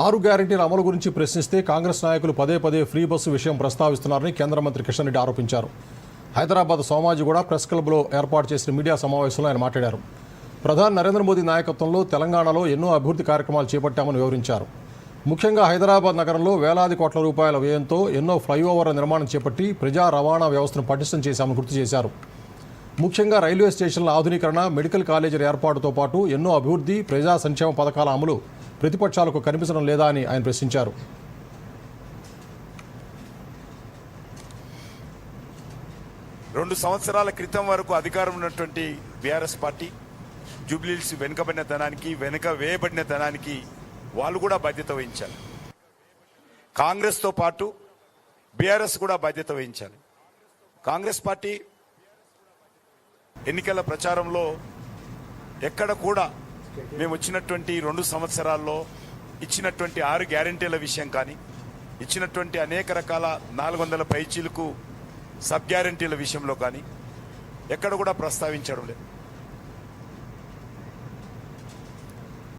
ఆరు గ్యారంటీల అమలు గురించి ప్రశ్నిస్తే కాంగ్రెస్ నాయకులు పదే పదే ఫ్రీ బస్సు విషయం ప్రస్తావిస్తున్నారని కేంద్ర మంత్రి కిషన్ రెడ్డి ఆరోపించారు. హైదరాబాద్ సోమాజిగూడ ప్రెస్ క్లబ్లో ఏర్పాటు చేసిన మీడియా సమావేశంలో ఆయన మాట్లాడారు. ప్రధాని నరేంద్ర మోదీ నాయకత్వంలో తెలంగాణలో ఎన్నో అభివృద్ధి కార్యక్రమాలు చేపట్టామని వివరించారు. ముఖ్యంగా హైదరాబాద్ నగరంలో వేలాది కోట్ల రూపాయల వ్యయంతో ఎన్నో ఫ్లైఓవర్ల నిర్మాణం చేపట్టి ప్రజా రవాణా వ్యవస్థను పటిష్టం చేశామని గుర్తు చేశారు. ముఖ్యంగా రైల్వే స్టేషన్ల ఆధునీకరణ మెడికల్ కాలేజీల ఏర్పాటుతో పాటు ఎన్నో అభివృద్ధి ప్రజా సంక్షేమ పథకాల అమలు ప్రతిపక్షాలకు కనిపించడం లేదా అని ఆయన ప్రశ్నించారు. రెండు సంవత్సరాల క్రితం వరకు అధికారం ఉన్నటువంటి బీఆర్ఎస్ పార్టీ జూబ్లీస్ వెనుకబడిన ధనానికి వెనుక వేయబడిన ధనానికి వాళ్ళు కూడా బాధ్యత వహించాలి. కాంగ్రెస్తో పాటు బీఆర్ఎస్ కూడా బాధ్యత వహించాలి. కాంగ్రెస్ పార్టీ ఎన్నికల ప్రచారంలో ఎక్కడ కూడా మేము వచ్చినటువంటి రెండు సంవత్సరాల్లో ఇచ్చినటువంటి ఆరు గ్యారంటీల విషయం కానీ ఇచ్చినటువంటి అనేక రకాల నాలుగు వందల పైచీలకు సబ్ గ్యారంటీల విషయంలో కానీ ఎక్కడ కూడా ప్రస్తావించడం లేదు.